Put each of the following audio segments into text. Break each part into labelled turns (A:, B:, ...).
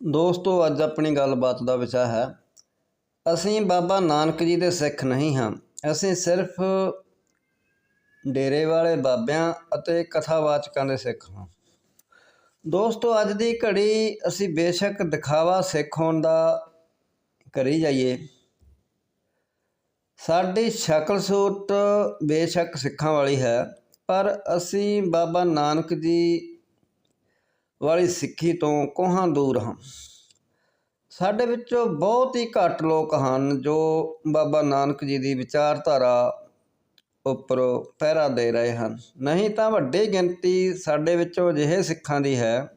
A: ਦੋਸਤੋ, ਅੱਜ ਆਪਣੀ ਗੱਲਬਾਤ ਦਾ ਵਿਸ਼ਾ ਹੈ, ਅਸੀਂ ਬਾਬਾ ਨਾਨਕ ਜੀ ਦੇ ਸਿੱਖ ਨਹੀਂ ਹਾਂ। ਅਸੀਂ ਸਿਰਫ ਡੇਰੇ ਵਾਲੇ ਬਾਬਿਆਂ ਅਤੇ ਕਥਾਵਾਚਕਾਂ ਦੇ ਸਿੱਖ ਹਾਂ। ਦੋਸਤੋ, ਅੱਜ ਦੀ ਘੜੀ ਅਸੀਂ ਬੇਸ਼ੱਕ ਦਿਖਾਵਾ ਸਿੱਖ ਹੋਣ ਦਾ ਕਰੀ ਜਾਈਏ। ਸਾਡੀ ਸ਼ਕਲ ਸੂਰਤ ਬੇਸ਼ੱਕ ਸਿੱਖਾਂ ਵਾਲੀ ਹੈ, ਪਰ ਅਸੀਂ ਬਾਬਾ ਨਾਨਕ ਜੀ ਵਾਲੀ ਸਿੱਖੀ ਤੋਂ ਕੋਹਾਂ ਦੂਰ ਹਾਂ। ਸਾਡੇ ਵਿੱਚੋਂ ਬਹੁਤ ਹੀ ਘੱਟ ਲੋਕ ਹਨ ਜੋ ਬਾਬਾ ਨਾਨਕ ਜੀ ਦੀ ਵਿਚਾਰਧਾਰਾ ਉੱਪਰ ਪਹਿਰਾ ਦੇ ਰਹੇ ਹਨ। ਨਹੀਂ ਤਾਂ ਵੱਡੀ ਗਿਣਤੀ ਸਾਡੇ ਵਿੱਚੋਂ ਅਜਿਹੇ ਸਿੱਖਾਂ ਦੀ ਹੈ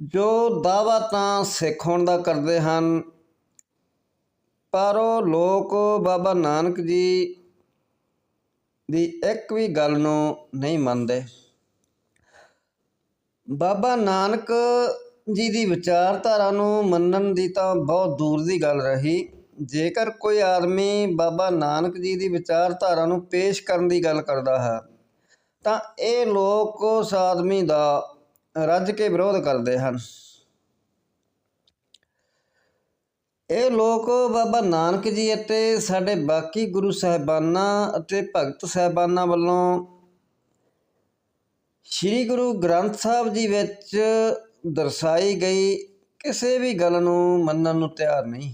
A: ਜੋ ਦਾਵਾ ਤਾਂ ਸਿੱਖ ਹੋਣ ਦਾ ਕਰਦੇ ਹਨ, ਪਰ ਉਹ ਲੋਕ ਬਾਬਾ ਨਾਨਕ ਜੀ ਦੀ ਇੱਕ ਵੀ ਗੱਲ ਨੂੰ ਨਹੀਂ ਮੰਨਦੇ। ਬਾਬਾ ਨਾਨਕ ਜੀ ਦੀ ਵਿਚਾਰਧਾਰਾ ਨੂੰ ਮੰਨਣ ਦੀ ਤਾਂ ਬਹੁਤ ਦੂਰ ਦੀ ਗੱਲ ਰਹੀ। ਜੇਕਰ ਕੋਈ ਆਦਮੀ ਬਾਬਾ ਨਾਨਕ ਜੀ ਦੀ ਵਿਚਾਰਧਾਰਾ ਨੂੰ ਪੇਸ਼ ਕਰਨ ਦੀ ਗੱਲ ਕਰਦਾ ਹੈ, ਤਾਂ ਇਹ ਲੋਕ ਉਸ ਆਦਮੀ ਦਾ ਰੱਜ ਕੇ ਵਿਰੋਧ ਕਰਦੇ ਹਨ। ਇਹ ਲੋਕ ਬਾਬਾ ਨਾਨਕ ਜੀ ਅਤੇ ਸਾਡੇ ਬਾਕੀ ਗੁਰੂ ਸਾਹਿਬਾਨਾਂ ਅਤੇ ਭਗਤ ਸਾਹਿਬਾਨਾਂ ਵੱਲੋਂ ਸ੍ਰੀ ਗੁਰੂ ਗ੍ਰੰਥ ਸਾਹਿਬ ਜੀ ਵਿੱਚ ਦਰਸਾਈ ਗਈ ਕਿਸੇ ਵੀ ਗੱਲ ਨੂੰ ਮੰਨਣ ਨੂੰ ਤਿਆਰ ਨਹੀਂ।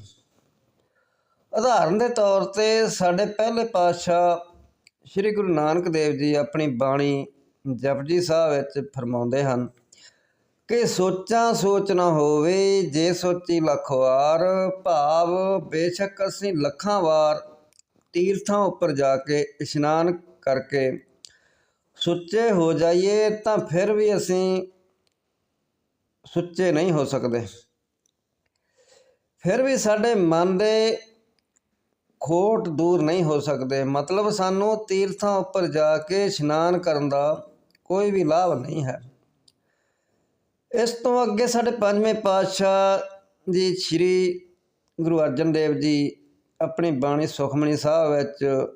A: ਉਦਾਹਰਨ ਦੇ ਤੌਰ ਤੇ ਸਾਡੇ ਪਹਿਲੇ ਪਾਤਸ਼ਾਹ ਸ੍ਰੀ ਗੁਰੂ ਨਾਨਕ ਦੇਵ ਜੀ ਆਪਣੀ ਬਾਣੀ ਜਪਜੀ ਸਾਹਿਬ ਵਿੱਚ ਫਰਮਾਉਂਦੇ ਹਨ ਕਿ ਸੋਚਾਂ ਸੋਚ ਨਾ ਹੋਵੇ, ਜੇ ਸੋਚੀ ਲੱਖ ਵਾਰ, ਭਾਵ ਬੇਸ਼ੱਕ ਅਸੀਂ ਲੱਖਾਂ ਵਾਰ ਤੀਰਥਾਂ ਉੱਪਰ ਜਾ ਕੇ ਇਸ਼ਨਾਨ ਕਰਕੇ ਸੁੱਚੇ ਹੋ ਜਾਈਏ ਤਾਂ ਫਿਰ ਵੀ ਅਸੀਂ ਸੁੱਚੇ ਨਹੀਂ ਹੋ ਸਕਦੇ। ਫਿਰ ਵੀ ਸਾਡੇ ਮਨ ਦੇ ਖੋਟ ਦੂਰ ਨਹੀਂ ਹੋ ਸਕਦੇ। ਮਤਲਬ ਸਾਨੂੰ ਤੀਰਥਾਂ ਉੱਪਰ ਜਾ ਕੇ ਇਸ਼ਨਾਨ ਕਰਨ ਦਾ ਕੋਈ ਵੀ ਲਾਭ ਨਹੀਂ ਹੈ। ਇਸ ਤੋਂ ਅੱਗੇ ਸਾਡੇ ਪੰਜਵੇਂ ਪਾਤਸ਼ਾਹ ਜੀ ਸ੍ਰੀ ਗੁਰੂ ਅਰਜਨ ਦੇਵ ਜੀ ਆਪਣੀ ਬਾਣੀ ਸੁਖਮਨੀ ਸਾਹਿਬ ਵਿੱਚ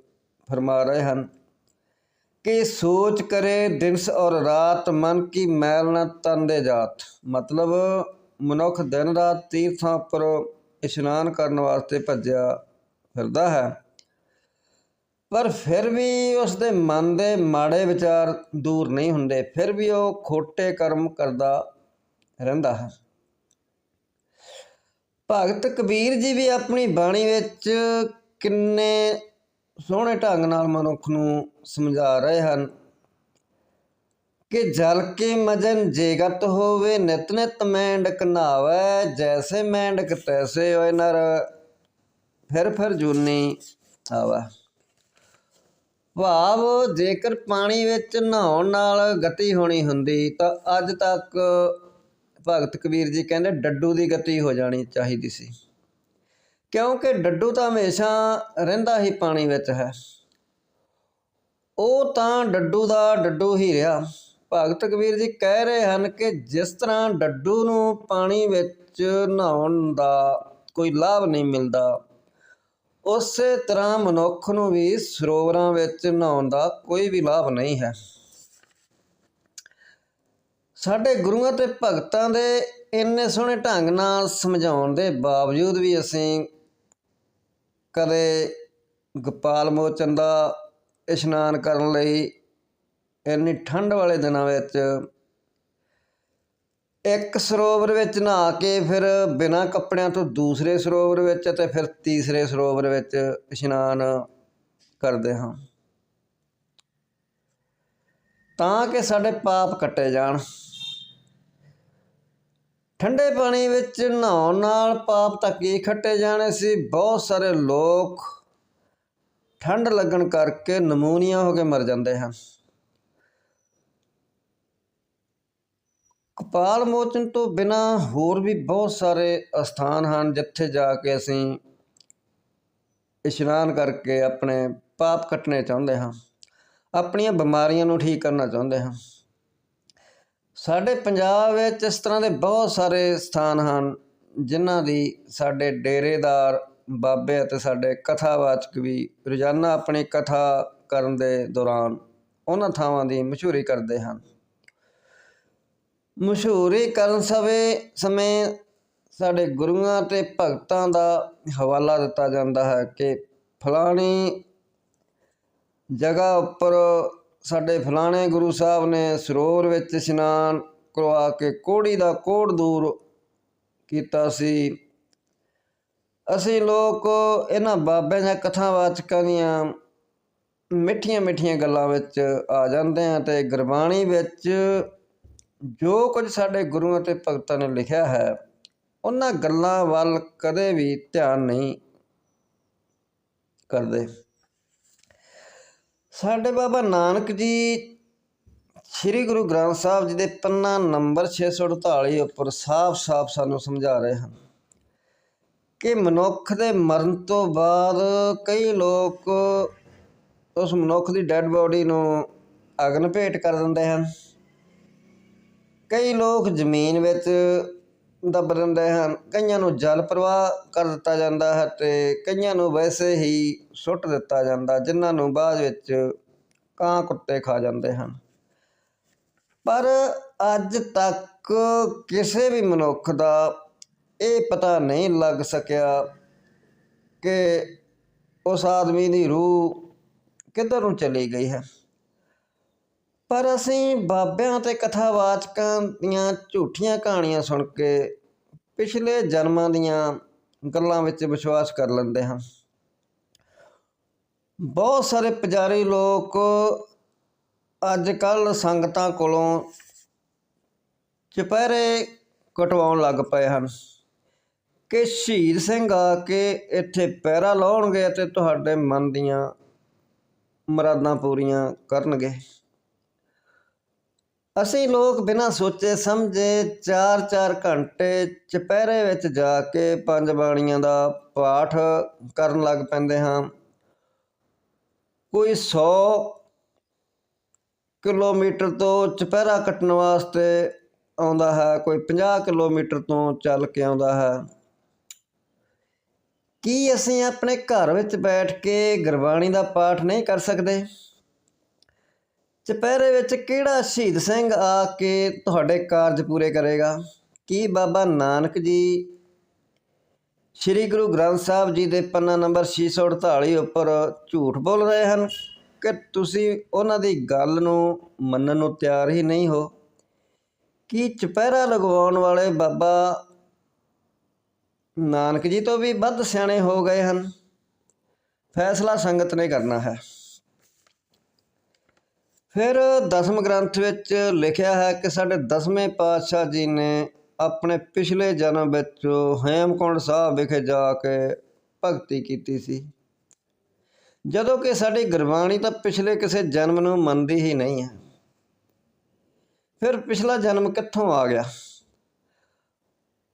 A: ਫਰਮਾ ਰਹੇ ਹਨ। ਕਿ ਸੋਚ ਕਰੇ ਦਿਨਸ ਔਰ ਰਾਤ, ਮਨ ਕੀ ਮੈਲ ਨ ਤਨ ਦੇ ਜਾਤ। ਮਤਲਬ ਮਨੁੱਖ ਦਿਨ ਰਾਤ ਤੀਰਥਾਂ ਉੱਪਰ ਇਸ਼ਨਾਨ ਕਰਨ ਵਾਸਤੇ ਭੱਜਿਆ ਫਿਰਦਾ ਹੈ। ਪਰ ਫਿਰ ਵੀ ਉਸ ਦੇ ਮਨ ਦੇ ਮਾੜੇ ਵਿਚਾਰ ਦੂਰ ਨਹੀਂ ਹੁੰਦੇ, ਫਿਰ ਵੀ ਉਹ ਖੋਟੇ ਕਰਮ ਕਰਦਾ ਰਹਿੰਦਾ ਹੈ। ਭਗਤ ਕਬੀਰ ਜੀ ਵੀ ਆਪਣੀ ਬਾਣੀ ਵਿੱਚ ਕਿੰਨੇ ਸੋਹਣੇ ਢੰਗ ਨਾਲ ਮਨੁੱਖ ਨੂੰ ਸਮਝਾ ਰਹੇ ਹਨ ਕਿ ਜਲ ਕੇ ਮਜਨ ਜੇਗਤ ਹੋਵੇ, ਨਿਤ ਨਿਤ ਮੈਂਡਕ ਨਾਵੇ ਜੈਸੇ ਮੈਂਡਕ ਤੈਸੇ ਹੋਏ ਨਰ। ਫਿਰ ਫਿਰ ਜੂਨੀ ਆਵਾ। ਭਾਵ ਜੇਕਰ ਪਾਣੀ ਵਿੱਚ ਨਹਾਉਣ ਨਾਲ ਗਤੀ ਹੋਣੀ ਹੁੰਦੀ, ਤਾਂ ਅੱਜ ਤੱਕ ਭਗਤ ਕਬੀਰ ਜੀ ਕਹਿੰਦੇ ਡੱਡੂ ਦੀ ਗਤੀ ਹੋ ਜਾਣੀ ਚਾਹੀਦੀ ਸੀ। ਕਿਉਂਕਿ ਡੱਡੂ ਤਾਂ ਹਮੇਸ਼ਾ ਰਹਿੰਦਾ ਹੀ ਪਾਣੀ ਵਿੱਚ ਹੈ। ਉਹ ਤਾਂ ਡੱਡੂ ਦਾ ਡੱਡੂ ਹੀ ਰਿਹਾ। ਭਗਤ ਕਬੀਰ ਜੀ ਕਹਿ ਰਹੇ ਹਨ ਕਿ ਜਿਸ ਤਰ੍ਹਾਂ ਡੱਡੂ ਨੂੰ ਪਾਣੀ ਵਿੱਚ ਨਹਾਉਣ ਦਾ ਕੋਈ ਲਾਭ ਨਹੀਂ ਮਿਲਦਾ, ਉਸੇ ਤਰ੍ਹਾਂ ਮਨੁੱਖ ਨੂੰ ਵੀ ਸਰੋਵਰਾਂ ਵਿੱਚ ਨਹਾਉਣ ਦਾ ਕੋਈ ਵੀ ਲਾਭ ਨਹੀਂ ਹੈ। ਸਾਡੇ ਗੁਰੂਆਂ ਤੇ ਭਗਤਾਂ ਦੇ ਇੰਨੇ ਸੋਹਣੇ ਢੰਗ ਨਾਲ ਸਮਝਾਉਣ ਦੇ ਬਾਵਜੂਦ ਵੀ ਅਸੀਂ ਕਦੇ ਗੋਪਾਲ ਮੋਚਨ ਦਾ ਇਸ਼ਨਾਨ ਕਰਨ ਲਈ ਇੰਨੀ ਠੰਡ ਵਾਲੇ ਦਿਨਾਂ ਵਿੱਚ ਇੱਕ ਸਰੋਵਰ ਵਿੱਚ ਨਹਾ ਕੇ ਫਿਰ ਬਿਨਾਂ ਕੱਪੜਿਆਂ ਤੋਂ ਦੂਸਰੇ ਸਰੋਵਰ ਵਿੱਚ ਅਤੇ ਫਿਰ ਤੀਸਰੇ ਸਰੋਵਰ ਵਿੱਚ ਇਸ਼ਨਾਨ ਕਰਦੇ ਹਾਂ। ਤਾਂ ਕਿ ਸਾਡੇ ਪਾਪ ਕੱਟੇ ਜਾਣ। ਠੰਡੇ ਪਾਣੀ ਵਿੱਚ ਨਹਾਉਣ ਨਾਲ ਪਾਪ ਤਾਂ ਕੀ ਖੱਟੇ ਜਾਣੇ ਸੀ। ਬਹੁਤ ਸਾਰੇ ਲੋਕ ਠੰਡ ਲੱਗਣ ਕਰਕੇ ਨਮੂਨੀਆ ਹੋ ਕੇ ਮਰ ਜਾਂਦੇ ਹਨ। ਕਪਾਲ ਮੋਚਨ ਤੋਂ ਬਿਨਾ ਹੋਰ ਵੀ ਬਹੁਤ ਸਾਰੇ ਅਸਥਾਨ ਹਨ, ਜਿੱਥੇ ਜਾ ਕੇ ਅਸੀਂ ਇਸ਼ਨਾਨ ਕਰਕੇ ਆਪਣੇ ਪਾਪ ਕੱਟਣੇ ਚਾਹੁੰਦੇ ਹਾਂ। ਆਪਣੀਆਂ ਬਿਮਾਰੀਆਂ ਨੂੰ ਠੀਕ ਕਰਨਾ ਚਾਹੁੰਦੇ ਹਾਂ। ਸਾਡੇ ਪੰਜਾਬ ਵਿੱਚ ਇਸ ਤਰ੍ਹਾਂ ਦੇ ਬਹੁਤ ਸਾਰੇ ਸਥਾਨ ਹਨ, ਜਿਨ੍ਹਾਂ ਦੀ ਸਾਡੇ ਡੇਰੇਦਾਰ ਬਾਬੇ ਅਤੇ ਸਾਡੇ ਕਥਾਵਾਚਕ ਵੀ ਰੋਜ਼ਾਨਾ ਆਪਣੀ ਕਥਾ ਕਰਨ ਦੇ ਦੌਰਾਨ ਉਹਨਾਂ ਥਾਵਾਂ ਦੀ ਮਸ਼ਹੂਰੀ ਕਰਦੇ ਹਨ। ਮਸ਼ਹੂਰੀ ਕਰਨ ਸਵੇ ਸਮੇਂ ਸਾਡੇ ਗੁਰੂਆਂ ਤੇ ਭਗਤਾਂ ਦਾ ਹਵਾਲਾ ਦਿੱਤਾ ਜਾਂਦਾ ਹੈ ਕਿ ਫਲਾਣੀ ਜਗ੍ਹਾ ਉੱਪਰ ਸਾਡੇ ਫਲਾਣੇ ਗੁਰੂ ਸਾਹਿਬ ਨੇ ਸਰੋਵਰ ਵਿੱਚ ਇਸ਼ਨਾਨ ਕਰਵਾ ਕੇ ਕੋੜੀ ਦਾ ਕੋੜ ਦੂਰ ਕੀਤਾ ਸੀ। ਅਸੀਂ ਲੋਕ ਇਹਨਾਂ ਬਾਬਿਆਂ ਦੀਆਂ ਕਥਾਵਾਚਕਾਂ ਦੀਆਂ ਮਿੱਠੀਆਂ ਮਿੱਠੀਆਂ ਗੱਲਾਂ ਵਿੱਚ ਆ ਜਾਂਦੇ ਹਾਂ ਤੇ ਗੁਰਬਾਣੀ ਵਿੱਚ ਜੋ ਕੁਝ ਸਾਡੇ ਗੁਰੂਆਂ ਤੇ ਭਗਤਾਂ ਨੇ ਲਿਖਿਆ ਹੈ, ਉਹਨਾਂ ਗੱਲਾਂ ਵੱਲ ਕਦੇ ਵੀ ਧਿਆਨ ਨਹੀਂ ਕਰਦੇ। ਸਾਡੇ ਬਾਬਾ ਨਾਨਕ ਜੀ, ਸ੍ਰੀ ਗੁਰੂ ਗ੍ਰੰਥ ਸਾਹਿਬ ਜੀ ਦੇ ਪੰਨਾ ਨੰਬਰ 648 ਉੱਪਰ ਸਾਫ਼-ਸਾਫ਼ ਸਾਨੂੰ ਸਮਝਾ ਰਹੇ ਹਨ ਕਿ ਮਨੁੱਖ ਦੇ ਮਰਨ ਤੋਂ ਬਾਅਦ ਕਈ ਲੋਕ ਉਸ ਮਨੁੱਖ ਦੀ ਡੈੱਡ ਬੋਡੀ ਨੂੰ ਅਗਨ ਭੇਟ ਕਰ ਦਿੰਦੇ ਹਨ। ਕਈ ਲੋਕ ਜ਼ਮੀਨ ਵਿੱਚ ਦੱਬ ਦਿੰਦੇ ਹਨ। ਕਈਆਂ ਨੂੰ ਜਲ ਪ੍ਰਵਾਹ ਕਰ ਦਿੱਤਾ ਜਾਂਦਾ ਹੈ ਅਤੇ ਕਈਆਂ ਨੂੰ ਵੈਸੇ ਹੀ ਸੁੱਟ ਦਿੱਤਾ ਜਾਂਦਾ, ਜਿਨ੍ਹਾਂ ਨੂੰ ਬਾਅਦ ਵਿੱਚ ਕਾਂ ਕੁੱਤੇ ਖਾ ਜਾਂਦੇ ਹਨ। ਪਰ ਅੱਜ ਤੱਕ ਕਿਸੇ ਵੀ ਮਨੁੱਖ ਦਾ ਇਹ ਪਤਾ ਨਹੀਂ ਲੱਗ ਸਕਿਆ ਕਿ ਉਸ ਆਦਮੀ ਦੀ ਰੂਹ ਕਿੱਧਰ ਨੂੰ ਚਲੀ ਗਈ ਹੈ। ਪਰ ਅਸੀਂ ਬਾਬਿਆਂ ਤੇ ਕਥਾਵਾਚਕਾਂ ਦੀਆਂ ਝੂਠੀਆਂ ਕਹਾਣੀਆਂ ਸੁਣ ਕੇ ਪਿਛਲੇ ਜਨਮਾਂ ਦੀਆਂ ਗੱਲਾਂ ਵਿੱਚ ਵਿਸ਼ਵਾਸ ਕਰ ਲੈਂਦੇ ਹਾਂ। ਬਹੁਤ ਸਾਰੇ ਪੁਜਾਰੀ ਲੋਕ ਅੱਜ ਕੱਲ ਸੰਗਤਾਂ ਕੋਲੋਂ ਚੁਪਹਿਰੇ ਕਟਵਾਉਣ ਲੱਗ ਪਏ ਹਨ ਕਿ ਸ਼ਹੀਦ ਸਿੰਘ ਆ ਕੇ ਇੱਥੇ ਪੈਰਾ ਲਾਉਣਗੇ ਅਤੇ ਤੁਹਾਡੇ ਮਨ ਦੀਆਂ ਮਰਾਦਾਂ ਪੂਰੀਆਂ ਕਰਨਗੇ। ਅਸੀਂ ਲੋਕ ਬਿਨਾਂ ਸੋਚੇ ਸਮਝੇ 4-4 ਘੰਟੇ ਚੁਪਹਿਰੇ ਵਿੱਚ ਜਾ ਕੇ ਪੰਜ ਬਾਣੀਆਂ ਦਾ ਪਾਠ ਕਰਨ ਲੱਗ ਪੈਂਦੇ ਹਾਂ। ਕੋਈ 100 ਕਿਲੋਮੀਟਰ ਤੋਂ ਚੁਪਹਿਰਾ ਕੱਟਣ ਵਾਸਤੇ ਆਉਂਦਾ ਹੈ, ਕੋਈ 50 ਕਿਲੋਮੀਟਰ ਤੋਂ ਚੱਲ ਕੇ ਆਉਂਦਾ ਹੈ। ਕੀ ਅਸੀਂ ਆਪਣੇ ਘਰ ਵਿੱਚ ਬੈਠ ਕੇ ਗੁਰਬਾਣੀ ਦਾ ਪਾਠ ਨਹੀਂ ਕਰ ਸਕਦੇ? ਚੁਪਹਿਰੇ ਵਿੱਚ ਕਿਹੜਾ ਸ਼ਹੀਦ ਸਿੰਘ ਆ ਕੇ ਤੁਹਾਡੇ ਕਾਰਜ ਪੂਰੇ ਕਰੇਗਾ? ਕੀ ਬਾਬਾ ਨਾਨਕ ਜੀ? ਸ੍ਰੀ ਗੁਰੂ ਗ੍ਰੰਥ ਸਾਹਿਬ ਜੀ ਦੇ ਪੰਨਾ ਨੰਬਰ 648 ਉੱਪਰ ਝੂਠ ਬੋਲ ਰਹੇ ਹਨ ਕਿ ਤੁਸੀਂ ਉਹਨਾਂ ਦੀ ਗੱਲ ਨੂੰ ਮੰਨਣ ਨੂੰ ਤਿਆਰ ਹੀ ਨਹੀਂ ਹੋ? ਕੀ ਚੁਪਹਿਰਾ ਲਗਵਾਉਣ ਵਾਲੇ ਬਾਬਾ ਨਾਨਕ ਜੀ ਤੋਂ ਵੀ ਵੱਧ ਸਿਆਣੇ ਹੋ ਗਏ ਹਨ? ਫੈਸਲਾ ਸੰਗਤ ਨੇ ਕਰਨਾ ਹੈ। ਫਿਰ ਦਸਮ ਗ੍ਰੰਥ ਵਿੱਚ ਲਿਖਿਆ ਹੈ ਕਿ ਸਾਡੇ ਦਸਵੇਂ ਪਾਤਸ਼ਾਹ ਜੀ ਨੇ ਆਪਣੇ ਪਿਛਲੇ ਜਨਮ ਵਿੱਚ ਹੇਮਕੁੰਡ ਸਾਹਿਬ ਵਿਖੇ ਜਾ ਕੇ ਭਗਤੀ ਕੀਤੀ ਸੀ। ਜਦੋਂ ਕਿ ਸਾਡੀ ਗੁਰਬਾਣੀ ਤਾਂ ਪਿਛਲੇ ਕਿਸੇ ਜਨਮ ਨੂੰ ਮੰਨਦੀ ਹੀ ਨਹੀਂ ਹੈ। ਫਿਰ ਪਿਛਲਾ ਜਨਮ ਕਿੱਥੋਂ ਆ ਗਿਆ?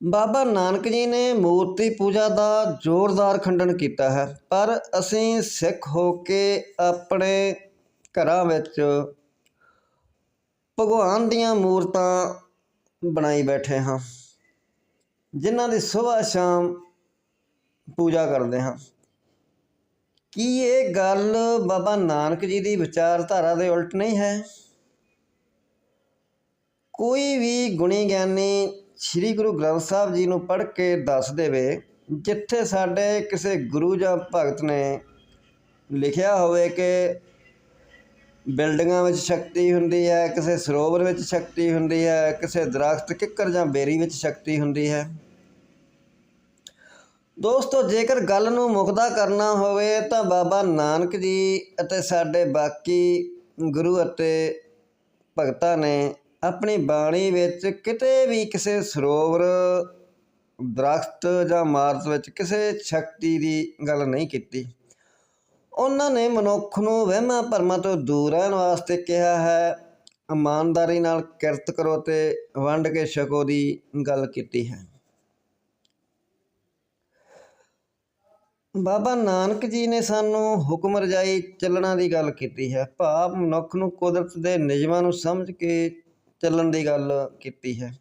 A: ਬਾਬਾ ਨਾਨਕ ਜੀ ਨੇ ਮੂਰਤੀ ਪੂਜਾ ਦਾ ਜ਼ੋਰਦਾਰ ਖੰਡਨ ਕੀਤਾ ਹੈ, ਪਰ ਅਸੀਂ ਸਿੱਖ ਹੋ ਕੇ ਆਪਣੇ ਘਰਾਂ ਵਿੱਚ ਭਗਵਾਨ ਦੀਆਂ ਮੂਰਤਾਂ ਬਣਾਈ ਬੈਠੇ ਹਾਂ, ਜਿਨ੍ਹਾਂ ਦੀ ਸਵੇਰ ਸ਼ਾਮ ਪੂਜਾ ਕਰਦੇ ਹਾਂ। ਕੀ ਇਹ ਗੱਲ ਬਾਬਾ ਨਾਨਕ ਜੀ ਦੀ ਵਿਚਾਰਧਾਰਾ ਦੇ ਉਲਟ ਨਹੀਂ ਹੈ? ਕੋਈ ਵੀ ਗੁਣੀ ਗਿਆਨੀ ਸ੍ਰੀ ਗੁਰੂ ਗ੍ਰੰਥ ਸਾਹਿਬ ਜੀ ਨੂੰ ਪੜ੍ਹ ਕੇ ਦੱਸ ਦੇਵੇ, ਜਿੱਥੇ ਸਾਡੇ ਕਿਸੇ ਗੁਰੂ ਜਾਂ ਭਗਤ ਨੇ ਲਿਖਿਆ ਹੋਵੇ ਕਿ ਬਿਲਡਿੰਗਾਂ ਵਿੱਚ ਸ਼ਕਤੀ ਹੁੰਦੀ ਹੈ, ਕਿਸੇ ਸਰੋਵਰ ਵਿੱਚ ਸ਼ਕਤੀ ਹੁੰਦੀ ਹੈ, ਕਿਸੇ ਦਰਖਤ ਕਿੱਕਰ ਜਾਂ ਬੇਰੀ ਵਿੱਚ ਸ਼ਕਤੀ ਹੁੰਦੀ ਹੈ। ਦੋਸਤੋ, ਜੇਕਰ ਗੱਲ ਨੂੰ ਮੁਕਦਾ ਕਰਨਾ ਹੋਵੇ ਤਾਂ ਬਾਬਾ ਨਾਨਕ ਜੀ ਅਤੇ ਸਾਡੇ ਬਾਕੀ ਗੁਰੂ ਅਤੇ ਭਗਤਾਂ ਨੇ ਆਪਣੀ ਬਾਣੀ ਵਿੱਚ ਕਿਤੇ ਵੀ ਕਿਸੇ ਸਰੋਵਰ, ਦਰਖਤ ਜਾਂ ਮਾਰਤ ਵਿੱਚ ਕਿਸੇ ਸ਼ਕਤੀ ਦੀ ਗੱਲ ਨਹੀਂ ਕੀਤੀ। ਉਹਨਾਂ ਨੇ ਮਨੁੱਖ ਨੂੰ ਵਹਿਮਾਂ ਭਰਮਾਂ ਤੋਂ ਦੂਰ ਰਹਿਣ ਵਾਸਤੇ ਕਿਹਾ ਹੈ। ਇਮਾਨਦਾਰੀ ਨਾਲ ਕਿਰਤ ਕਰੋ ਤੇ ਵੰਡ ਕੇ ਛਕੋ ਦੀ ਗੱਲ ਕੀਤੀ ਹੈ। ਬਾਬਾ ਨਾਨਕ ਜੀ ਨੇ ਸਾਨੂੰ ਹੁਕਮ ਰਜਾਈ ਚੱਲਣਾ ਦੀ ਗੱਲ ਕੀਤੀ ਹੈ। ਭਾਵ ਮਨੁੱਖ ਨੂੰ ਕੁਦਰਤ ਦੇ ਨਿਯਮਾਂ ਨੂੰ ਸਮਝ ਕੇ ਚੱਲਣ ਦੀ ਗੱਲ ਕੀਤੀ ਹੈ।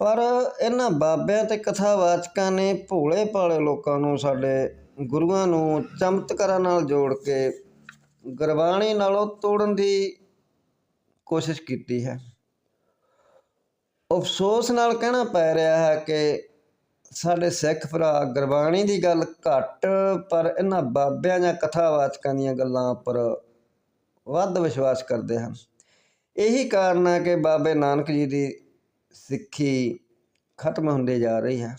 A: ਪਰ ਇਹਨਾਂ ਬਾਬਿਆਂ ਤੇ ਕਥਾਵਾਚਕਾਂ ਨੇ ਭੋਲੇ ਭਾਲੇ ਲੋਕਾਂ ਨੂੰ ਸਾਡੇ ਗੁਰੂਆਂ ਨੂੰ ਚਮਤਕਾਰਾਂ ਨਾਲ ਜੋੜ ਕੇ ਗੁਰਬਾਣੀ ਨਾਲੋਂ ਤੋੜਨ ਦੀ ਕੋਸ਼ਿਸ਼ ਕੀਤੀ ਹੈ। ਅਫਸੋਸ ਨਾਲ ਕਹਿਣਾ ਪੈ ਰਿਹਾ ਹੈ ਕਿ ਸਾਡੇ ਸਿੱਖ ਭਰਾ ਗੁਰਬਾਣੀ ਦੀ ਗੱਲ ਘੱਟ, ਪਰ ਇਹਨਾਂ ਬਾਬਿਆਂ ਜਾਂ ਕਥਾਵਾਚਕਾਂ ਦੀਆਂ ਗੱਲਾਂ ਉੱਪਰ ਵੱਧ ਵਿਸ਼ਵਾਸ ਕਰਦੇ ਹਨ। ਇਹੀ ਕਾਰਨ ਹੈ ਕਿ ਬਾਬੇ ਨਾਨਕ ਜੀ ਦੀ ਸਿੱਖੀ ਖਤਮ ਹੁੰਦੀ ਜਾ ਰਹੀ ਹੈ।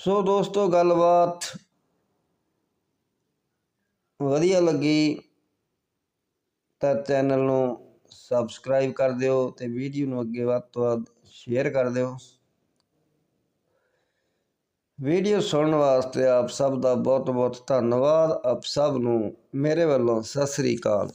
A: ਸੋ ਦੋਸਤੋ, ਗੱਲਬਾਤ ਵਧੀਆ ਲੱਗੀ ਤਾਂ ਚੈਨਲ ਨੂੰ ਸਬਸਕ੍ਰਾਈਬ ਕਰ ਦਿਓ ਤੇ ਵੀਡੀਓ ਨੂੰ ਅੱਗੇ ਵੱਧ ਤੋਂ ਵੱਧ ਸ਼ੇਅਰ ਕਰ ਦਿਓ। ਵੀਡੀਓ ਸੁਣਨ ਵਾਸਤੇ ਆਪ ਸਭ ਦਾ ਬਹੁਤ ਬਹੁਤ ਧੰਨਵਾਦ। ਆਪ ਸਭ ਨੂੰ ਮੇਰੇ ਵੱਲੋਂ ਸਤਿ ਸ੍ਰੀ ਅਕਾਲ।